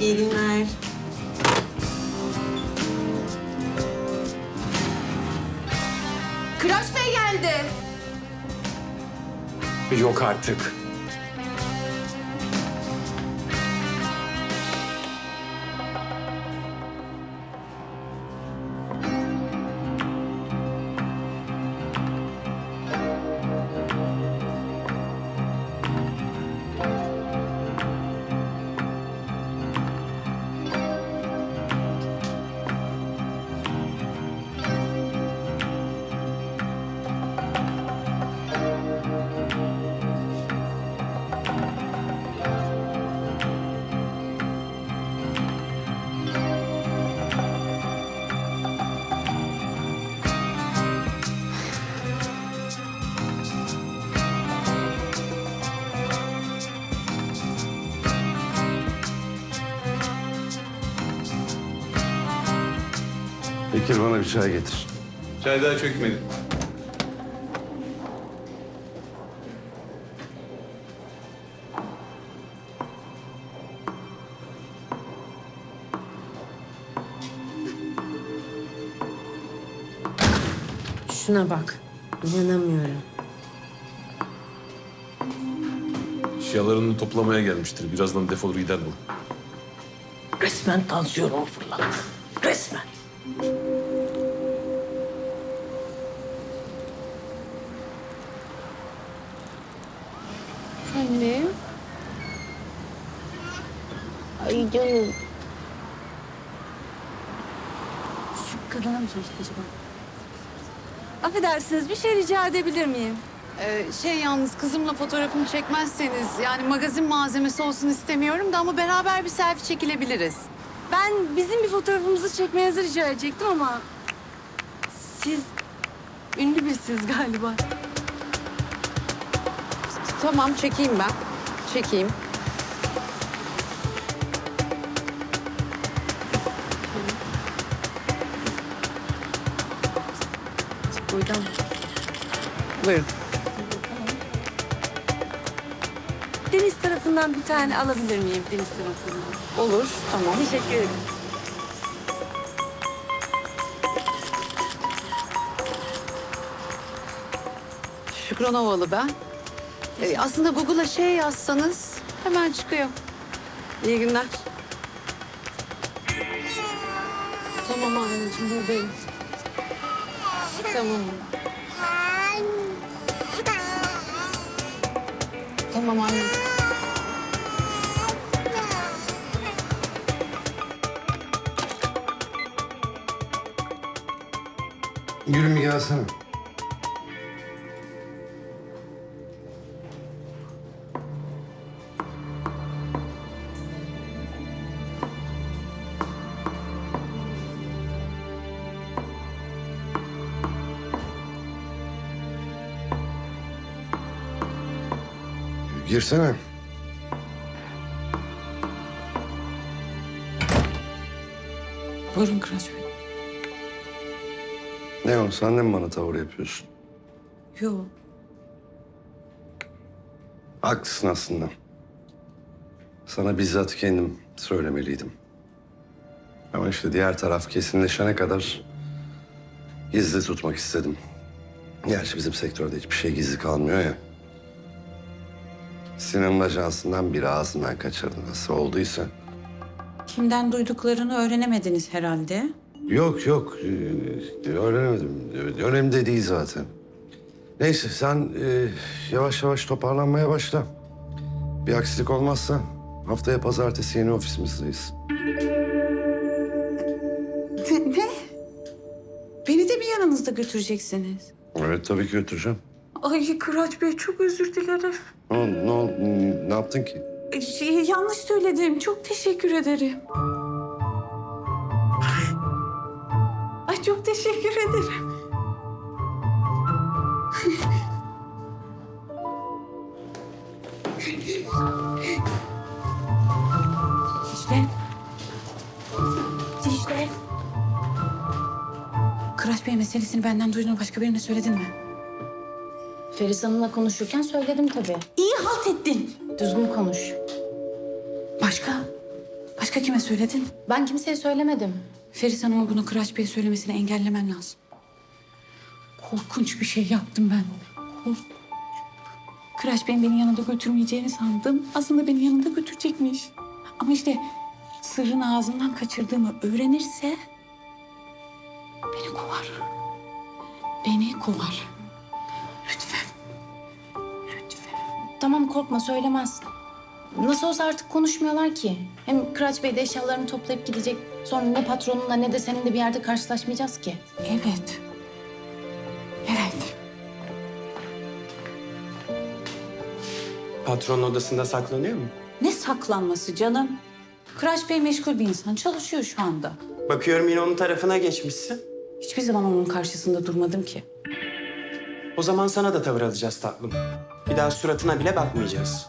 İyi günler. Kıraç Bey geldi. Yok artık. Bekir bana bir çay getir. Çay daha çökmedi. Şuna bak. İnanamıyorum. Eşyalarını toplamaya gelmiştir. Birazdan defolur gider bu. Resmen tansiyonum fırladı. Resmen. Anne. Ay canım. Şu kadına mı çalıştık acaba? Affedersiniz bir şey rica edebilir miyim? Ee, şey yalnız kızımla fotoğrafımı çekmezseniz yani magazin malzemesi olsun istemiyorum da ama beraber bir selfie çekilebiliriz. Ben bizim bir fotoğrafımızı çekmenizi rica edecektim ama... Siz ünlü birisiniz galiba. Tamam çekeyim ben. Çekeyim. Buradan. Buyurun. Deniz tarafından bir tane alabilir miyim deniz tarafından? Olur. Tamam. Teşekkür ederim. Şükran Ovalı ben. Ee, aslında Google'a şey yazsanız hemen çıkıyor. İyi günler. Tamam anneciğim buradayım. Tamam. Tamam anne. Gülüm gelsene. Girsene. Buyurun Kıraç Bey. Ne o? Sen de mi bana tavır yapıyorsun? Yok. Haklısın aslında. Sana bizzat kendim söylemeliydim. Ama işte diğer taraf kesinleşene kadar gizli tutmak istedim. Gerçi bizim sektörde hiçbir şey gizli kalmıyor ya. Sinan'ın ajansından biri ağzından kaçırdı nasıl olduysa. Kimden duyduklarını öğrenemediniz herhalde. Yok yok ee, öğrenemedim. Önemli de değil zaten. Neyse sen ee, yavaş yavaş toparlanmaya başla. Bir aksilik olmazsa haftaya pazartesi yeni ofisimizdeyiz. Ne? Beni de mi yanınızda götüreceksiniz? Evet tabii ki götüreceğim. Ay Kıraç Bey çok özür dilerim. Ne oldu? Yaptın ki? Şey, yanlış söyledim. Çok teşekkür ederim. Ay çok teşekkür ederim. Dicle. Dicle. Kıraç Bey meselesini benden duyduğunu başka birine söyledin mi? Feris Hanım'la konuşurken söyledim tabii. İyi halt ettin. Düzgün konuş. Başka? Başka kime söyledin? Ben kimseye söylemedim. Feris Hanım'a bunu Kıraç Bey'e söylemesini engellemen lazım. Korkunç bir şey yaptım ben. Korkunç. Kıraç Bey'in beni yanında götürmeyeceğini sandım. Aslında beni yanında götürecekmiş. Ama işte sırrını ağzından kaçırdığımı öğrenirse... ...beni kovar. Beni kovar. Tamam korkma söylemez. Nasıl olsa artık konuşmuyorlar ki. Hem Kıraç Bey de eşyalarını toplayıp gidecek. Sonra ne patronunla ne de seninle bir yerde karşılaşmayacağız ki. Evet. Evet. Patronun odasında saklanıyor mu? Ne saklanması canım? Kıraç Bey meşgul bir insan. Çalışıyor şu anda. Bakıyorum yine onun tarafına geçmişsin. Hiçbir zaman onun karşısında durmadım ki. O zaman sana da tavır alacağız tatlım. Bir daha suratına bile bakmayacağız.